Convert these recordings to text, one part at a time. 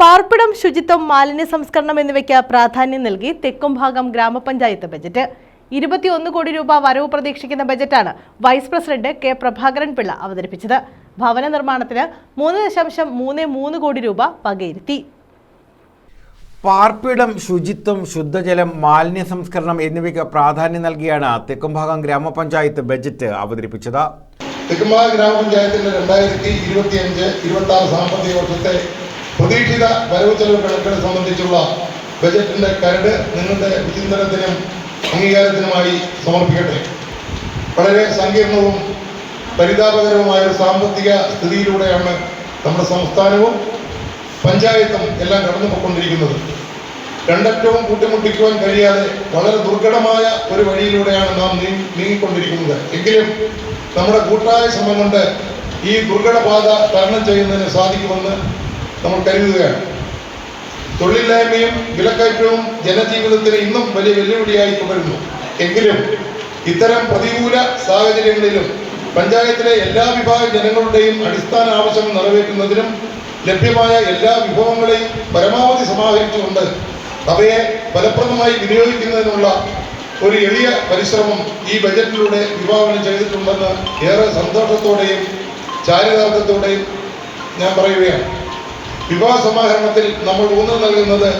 പാർപ്പിടം ശുചിത്വം മാലിന്യ സംസ്കരണം എന്നിവയ്ക്ക് പ്രാധാന്യം നൽകി തെക്കുംഭാഗം ഗ്രാമപഞ്ചായത്ത് ബജറ്റ്. ഇരുപത്തിയൊന്ന് കോടി രൂപ വരവ് പ്രതീക്ഷിക്കുന്ന ബജറ്റാണ് vice president K Prabhakaran Pillai അവതരിപ്പിച്ചത്. ഭവന നിർമ്മാണത്തിന് മൂന്ന് ദശാംശം മൂന്ന് മൂന്ന് കോടി രൂപ വകയിരുത്തി. പാർപ്പിടം ശുചിത്വം ശുദ്ധജലം മാലിന്യ സംസ്കരണം എന്നിവയ്ക്ക് പ്രാധാന്യം നൽകിയാണ് തെക്കുംഭാഗം ഗ്രാമപഞ്ചായത്ത് ബജറ്റ് അവതരിപ്പിച്ചത്. തെക്കുംഭാഗം ഗ്രാമപഞ്ചായത്തിന്റെ രണ്ടായിരത്തി ഇരുപത്തിയഞ്ച് ഇരുപത്തി ആറ് സാമ്പത്തിക വർഷത്തെ പ്രതീക്ഷിത വരവ് ചെലവ് കണക്കിനെ സംബന്ധിച്ചുള്ള ബജറ്റിന്റെ കരട് നിങ്ങളുടെ വിചിന്തനത്തിനും അംഗീകാരത്തിനുമായി സമർപ്പിക്കട്ടെ. വളരെ സങ്കീർണവും പരിതാപകരവുമായ ഒരു സാമ്പത്തിക സ്ഥിതിയിലൂടെയാണ് നമ്മുടെ സംസ്ഥാനവും പഞ്ചായത്തും എല്ലാം കടന്നു പോയിക്കൊണ്ടിരിക്കുന്നത് രണ്ടറ്റവും കൂട്ടിമുട്ടിക്കുവാൻ കഴിയാതെ വളരെ ദുർഘടമായ ഒരു വഴിയിലൂടെയാണ് നീ- നീങ്ങിക്കൊണ്ടിരിക്കുന്നത്. എങ്കിലും നമ്മുടെ കൂട്ടായ ശ്രമം കൊണ്ട് ഈ ദുർഘടപാത തരണം ചെയ്യുന്നതിന് സാധിക്കുമെന്ന് നമ്മൾ കരുതുകയാണ് തൊഴിലില്ലായ്മയും വിലക്കയറ്റവും ജനജീവിതത്തിന് ഇന്നും വലിയ വെല്ലുവിളിയായി തുടരുന്നു. എങ്കിലും ഇത്തരം പ്രതികൂല സാഹചര്യങ്ങളിലും പഞ്ചായത്തിലെ എല്ലാ വിഭാഗം ജനങ്ങളുടെയും അടിസ്ഥാന ആവശ്യം നിറവേറ്റുന്നതിനും ലഭ്യമായ എല്ലാ വിഭവങ്ങളെയും പരമാവധി സമാഹരിച്ചുകൊണ്ട് അവയെ ഫലപ്രദമായി വിനിയോഗിക്കുന്നതിനുള്ള ഒരു എളിയ പരിശ്രമം ഈ ബജറ്റിലൂടെ വിഭാവനം ചെയ്തിട്ടുണ്ടെന്ന് ഏറെ സന്തോഷത്തോടെയും ചാരിതാർത്ഥത്തോടെയും ഞാൻ പറയുകയാണ്. വിവാഹ സമാഹരണത്തിൽ നമ്മൾ ഊന്നൽ നൽകുന്നത്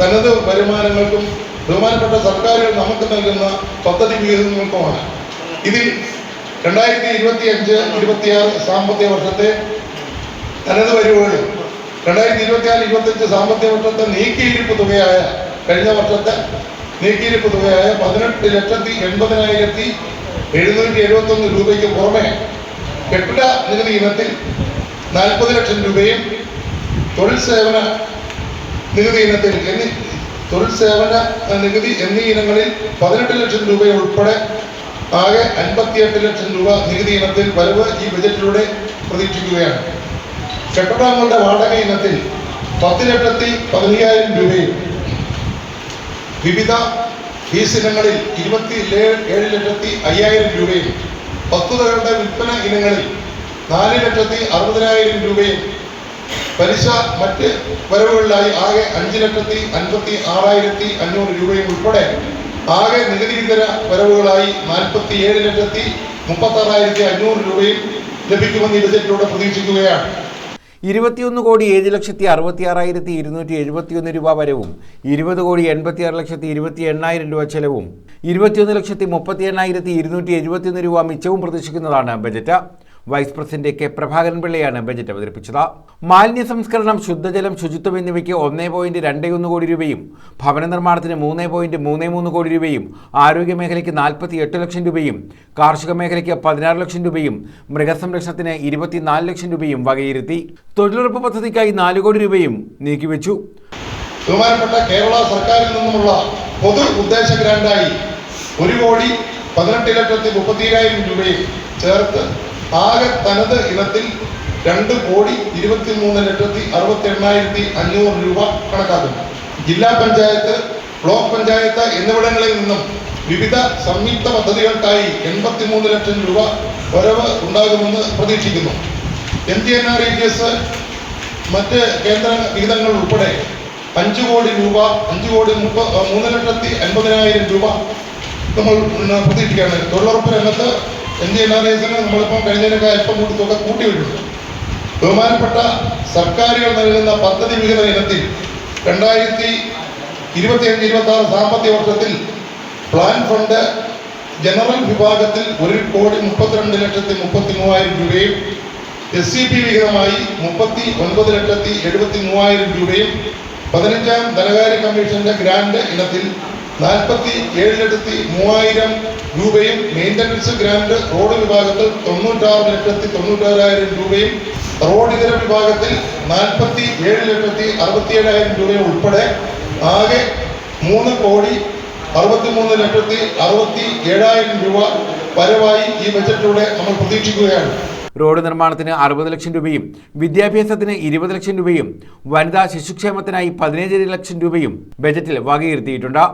തനത് വരുമാനങ്ങൾക്കും ബഹുമാനപ്പെട്ട സർക്കാരുകൾ നമുക്ക് നൽകുന്ന പദ്ധതി വിഹിതങ്ങൾക്കുമാണ്. ഇതിൽ രണ്ടായിരത്തി ഇരുപത്തി അഞ്ച് ഇരുപത്തിയാറ് സാമ്പത്തിക വർഷത്തെ തനത് വരുവുകളിൽ രണ്ടായിരത്തി ഇരുപത്തിനാല് ഇരുപത്തഞ്ച് സാമ്പത്തിക വർഷത്തെ നീക്കിയിരിപ്പ് തുകയായ കഴിഞ്ഞ വർഷത്തെ നീക്കിയിരിപ്പ് തുകയായ പതിനെട്ട് ലക്ഷത്തി എൺപതിനായിരത്തി എഴുന്നൂറ്റി എഴുപത്തൊന്ന് രൂപയ്ക്ക് പുറമെ കെട്ടിട നികുതി ഇനത്തിൽ നാൽപ്പത് ലക്ഷം രൂപയും തൊഴിൽ സേവന നികുതി ഇനത്തിൽ എന്നീ തൊഴിൽ സേവന നികുതി എന്നീ ഇനങ്ങളിൽ പതിനെട്ട് ലക്ഷം രൂപ ഉൾപ്പെടെ ആകെ അൻപത്തിയെട്ട് ലക്ഷം രൂപ നികുതി ഇനത്തിൽ വരവ് ഈ ബജറ്റിലൂടെ പ്രതീക്ഷിക്കുകയാണ്. കെട്ടിടങ്ങളുടെ വാടക ഇനത്തിൽ പത്ത് ലക്ഷത്തി പതിനയ്യായിരം രൂപയും വിവിധ ഫീസ് ഇനങ്ങളിൽ ഇരുപത്തി ഏഴ് ലക്ഷത്തി അയ്യായിരം രൂപയും വസ്തുതകളുടെ വിൽപ്പന ഇനങ്ങളിൽ നാല് ലക്ഷത്തി അറുപതിനായിരം രൂപയും പലിശ മറ്റ് വരവുകളിലായി ആകെ അഞ്ച് ലക്ഷത്തി അൻപത്തി ആറായിരത്തി അഞ്ഞൂറ് രൂപയും ഉൾപ്പെടെ ആകെ നികുതിയിതര വരവുകളായി നാൽപ്പത്തി ഏഴ് ലക്ഷത്തി മുപ്പത്തി ആറായിരത്തി അഞ്ഞൂറ് രൂപയും ലഭിക്കുമെന്ന് ഈ ബജറ്റിലൂടെ പ്രതീക്ഷിക്കുകയാണ്. ഇരുപത്തിയൊന്ന് കോടി ഏഴ് ലക്ഷത്തി അറുപത്തി ആറായിരത്തി ഇരുന്നൂറ്റി എഴുപത്തിയൊന്ന് രൂപ വരവും ഇരുപത് കോടി എൺപത്തിയാറ് ലക്ഷത്തി ഇരുപത്തി എണ്ണായിരം രൂപ ചെലവും ഇരുപത്തിയൊന്ന് ലക്ഷത്തി മുപ്പത്തി എണ്ണായിരത്തി ഇരുന്നൂറ്റി എഴുപത്തിയൊന്ന് രൂപ മിച്ചവും പ്രതീക്ഷിക്കുന്നതാണ് budget. Vice president K Prabhakaran പിള്ളയാണ് budget അവതരിപ്പിച്ചത്. മാലിന്യ സംസ്കരണം ശുദ്ധജലം ശുചിത്വം എന്നിവയ്ക്ക് ഒന്നേ പോയിന്റ് രണ്ട് ഒന്ന് കോടി രൂപയും ഭവന നിർമ്മാണത്തിന് മൂന്നേ പോയിന്റ് മൂന്നേ മൂന്ന് കോടി രൂപയും ആരോഗ്യ മേഖലയ്ക്ക് നാൽപ്പത്തി എട്ട് ലക്ഷം രൂപയും കാർഷിക മേഖലയ്ക്ക് പതിനാറ് ലക്ഷം രൂപയും മൃഗസംരക്ഷണത്തിന് ഇരുപത്തിനാല് ലക്ഷം രൂപയും വകയിരുത്തി തൊഴിലുറപ്പ് പദ്ധതിക്കായി നാല് കോടി രൂപയും നീക്കിവെച്ചു. ബഹുമാനപ്പെട്ട കേരള സർക്കാരിൽ നിന്നുമുള്ള പൊതു ഉദ്ദേശ ഗ്രാന്റായി ഒരു കോടി പതിനെട്ട് ലക്ഷത്തി മുപ്പത്തിരായിരം രൂപയും ചേർത്ത് ആകെ തനത് ഇനത്തിൽ രണ്ട് കോടി ഇരുപത്തി മൂന്ന് ലക്ഷത്തി അറുപത്തി എണ്ണായിരത്തി അഞ്ഞൂറ് രൂപ കണക്കാക്കുന്നു. ജില്ലാ പഞ്ചായത്ത് ബ്ലോക്ക് പഞ്ചായത്ത് എന്നിവിടങ്ങളിൽ നിന്നും വിവിധ സംയുക്ത പദ്ധതികൾക്കായി എൺപത്തി മൂന്ന് ലക്ഷം രൂപ വരവ് ഉണ്ടാകുമെന്ന് പ്രതീക്ഷിക്കുന്നു. M T N R E G S മറ്റ് കേന്ദ്ര വിഹിതങ്ങൾ ഉൾപ്പെടെ അഞ്ച് കോടി രൂപ അഞ്ച് കോടി മുപ്പ മൂന്ന് ലക്ഷത്തി അൻപതിനായിരം രൂപ നമ്മൾ പ്രതീക്ഷിക്കുകയാണ്. തൊഴിലുറപ്പ് രംഗത്ത് എൻ എല്ലാ എസിന് നമ്മളിപ്പം കഴിഞ്ഞതിനൊക്കെ അല്പം കൂടി തുക കൂട്ടിവിട്ടു ബഹുമാനപ്പെട്ട സർക്കാരുകൾ നൽകുന്ന പദ്ധതി വിഹിത ഇനത്തിൽ രണ്ടായിരത്തി ഇരുപത്തിയഞ്ച് ഇരുപത്തി ആറ് സാമ്പത്തിക വർഷത്തിൽ പ്ലാൻ ഫണ്ട് ജനറൽ വിഭാഗത്തിൽ ഒരു കോടി മുപ്പത്തിരണ്ട് ലക്ഷത്തി മുപ്പത്തി മൂവായിരം രൂപയും എസ് സി പി വിഹിതമായി മുപ്പത്തി ഒൻപത് ലക്ഷത്തി എഴുപത്തി മൂവായിരം രൂപയും പതിനഞ്ചാം ധനകാര്യ കമ്മീഷന്റെ ഗ്രാൻഡ് ഇനത്തിൽ നാൽപ്പത്തി ഏഴ് ലക്ഷത്തി മൂവായിരം രൂപയും മെയിന്റനൻസ് ഗ്രാൻഡ് റോഡ് വിഭാഗത്തിൽ തൊണ്ണൂറ്റാറ് ലക്ഷത്തി തൊണ്ണൂറ്റാറായിരം രൂപയും റോഡ് ഇതര വിഭാഗത്തിൽ നാൽപ്പത്തി ഏഴ് ലക്ഷത്തി അറുപത്തി ഏഴായിരം രൂപയും ഉൾപ്പെടെ ആകെ മൂന്ന് കോടി അറുപത്തിമൂന്ന് ലക്ഷത്തി അറുപത്തി ഏഴായിരം രൂപ വരവായി ഈ ബജറ്റിലൂടെ നമ്മൾ പ്രതീക്ഷിക്കുകയാണ്. റോഡ് നിർമ്മാണത്തിന് അറുപത് ലക്ഷം രൂപയും വിദ്യാഭ്യാസത്തിന് ഇരുപത് ലക്ഷം രൂപയും വനിതാ ശിശുക്ഷേമത്തിനായി പതിനേഴ് ലക്ഷം രൂപയും ബജറ്റിൽ വകയിരുത്തിയിട്ടുണ്ട്.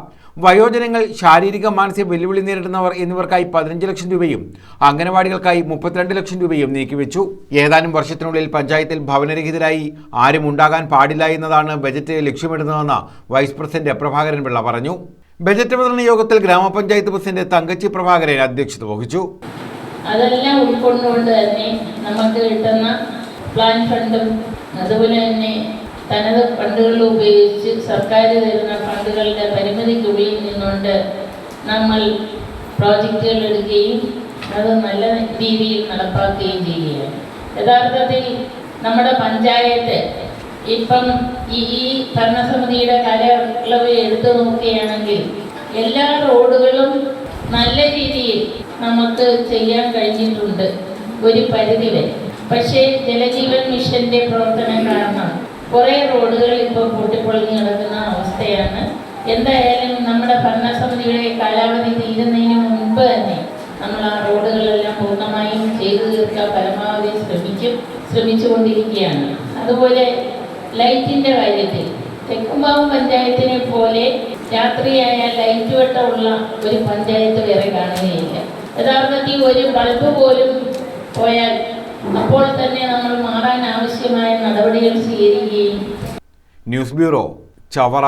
വയോജനങ്ങൾ ശാരീരിക മാനസിക വെല്ലുവിളി നേരിടുന്നവർ എന്നിവർക്കായി പതിനഞ്ച് ലക്ഷം രൂപയും അംഗനവാടികൾക്കായി മുപ്പത്തിരണ്ട് ലക്ഷം രൂപയും നീക്കിവെച്ചു. ഏതാനും വർഷത്തിനുള്ളിൽ പഞ്ചായത്തിൽ ഭവനരഹിതരായി ആരും ഉണ്ടാകാൻ പാടില്ല എന്നതാണ് ബജറ്റ് ലക്ഷ്യമിടുന്നതെന്ന് വൈസ് പ്രസിഡന്റ് പ്രഭാകരൻ പിള്ള പറഞ്ഞു. ബജറ്റ് അവതരണ യോഗത്തിൽ ഗ്രാമപഞ്ചായത്ത് പ്രസിഡന്റ് തങ്കച്ചി പ്രഭാകരൻ അധ്യക്ഷത വഹിച്ചു. അതെല്ലാം ഉൾക്കൊണ്ടുകൊണ്ട് തന്നെ നമുക്ക് കിട്ടുന്ന പ്ലാൻ ഫണ്ടും അതുപോലെ തന്നെ തനത് ഫണ്ടുകൾ ഉപയോഗിച്ച് സർക്കാർ തരുന്ന ഫണ്ടുകളുടെ പരിമിതിക്കുള്ളിൽ നിന്നുകൊണ്ട് നമ്മൾ പ്രോജക്റ്റുകൾ എടുക്കുകയും അത് നല്ല രീതിയിൽ നടപ്പാക്കുകയും ചെയ്യുകയാണ്. യഥാർത്ഥത്തിൽ നമ്മുടെ പഞ്ചായത്ത് ഇപ്പം ഈ ഈ ഭരണസമിതിയുടെ കാലയളവ് എടുത്തു നോക്കുകയാണെങ്കിൽ എല്ലാ റോഡുകളും നല്ല രീതിയിൽ നമുക്ക് ചെയ്യാൻ കഴിഞ്ഞിട്ടുണ്ട് ഒരു പരിധി വരെ. പക്ഷേ ജലജീവൻ മിഷന്റെ പ്രവർത്തനം കാരണം കുറേ റോഡുകൾ ഇപ്പോൾ പൊട്ടിപ്പൊളിഞ്ഞ് കിടക്കുന്ന അവസ്ഥയാണ്. എന്തായാലും നമ്മുടെ ഭരണസമിതിയുടെ കാലാവധി തീരുന്നതിന് മുൻപ് തന്നെ നമ്മൾ ആ റോഡുകളെല്ലാം പൂർണമായും ചെയ്തു തീർക്കാൻ പരമാവധി ശ്രമിക്കും ശ്രമിച്ചുകൊണ്ടിരിക്കുകയാണ്. അതുപോലെ ലൈറ്റിന്റെ കാര്യത്തിൽ തെക്കുംപാവ് പഞ്ചായത്തിനെ പോലെ രാത്രിയായാൽ ലൈറ്റ് വെട്ടമുള്ള ഒരു പഞ്ചായത്ത് വേറെ കാണുകയില്ല. യഥാർത്ഥത്തിൽ ഒരു ബൾബ് പോലും പോയാൽ അപ്പോൾ തന്നെ നമ്മൾ മാറാൻ ആവശ്യമായ നടപടികൾ സ്വീകരിക്കുകയും ന്യൂസ് ബ്യൂറോ ചവറ